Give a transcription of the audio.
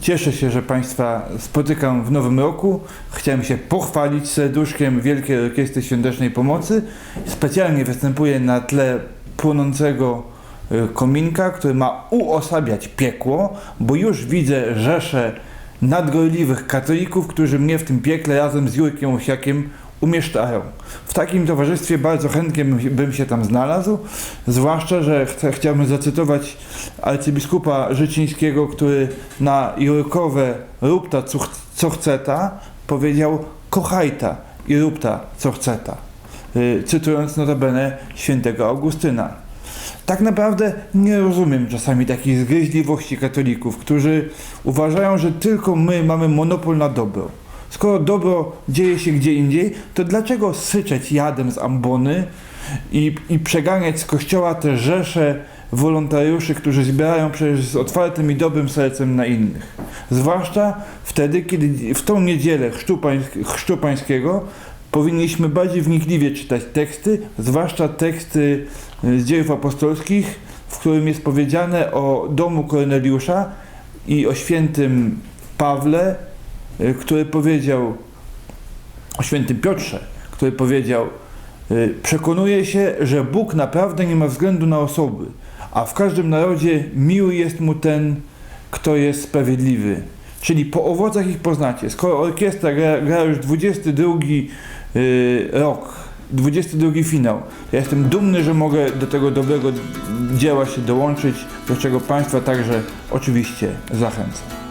Cieszę się, że Państwa spotykam w nowym roku. Chciałem się pochwalić serduszkiem Wielkiej Orkiestry Świątecznej Pomocy. Specjalnie występuję na tle płonącego y, kominka, który ma uosabiać piekło, bo już widzę rzesze nadgorliwych katolików, którzy mnie w tym piekle razem z Jurkiem Osiakiem umieszczają. W takim towarzystwie bardzo chętnie bym, się tam znalazł, zwłaszcza, że chcę, chciałbym zacytować arcybiskupa Życińskiego, który na Jurkowe rób ta co, ch- co chce ta powiedział kochaj ta i rób ta co chce ta. Y, Cytując notabene świętego Augustyna. Tak naprawdę nie rozumiem czasami takiej zgryźliwości katolików, którzy uważają, że tylko my mamy monopol na dobro. Skoro dobro dzieje się gdzie indziej, to dlaczego syczeć jadem z ambony i, i przeganiać z kościoła te rzesze wolontariuszy, którzy zbierają przecież z otwartym i dobrym sercem na innych? Zwłaszcza wtedy, kiedy w tą niedzielę chrztu, pańsk- chrztu pańskiego powinniśmy bardziej wnikliwie czytać teksty, zwłaszcza teksty z dziejów apostolskich, w którym jest powiedziane o domu Korneliusza i o świętym Pawle, który powiedział, o świętym Piotrze, który powiedział, y, przekonuje się, że Bóg naprawdę nie ma względu na osoby, a w każdym narodzie miły jest mu ten, kto jest sprawiedliwy. Czyli po owocach ich poznacie. Skoro orkiestra gra, gra już 22 y, rok, 22 finał, ja jestem dumny, że mogę do tego dobrego dzieła się dołączyć, do czego Państwa także oczywiście zachęcam.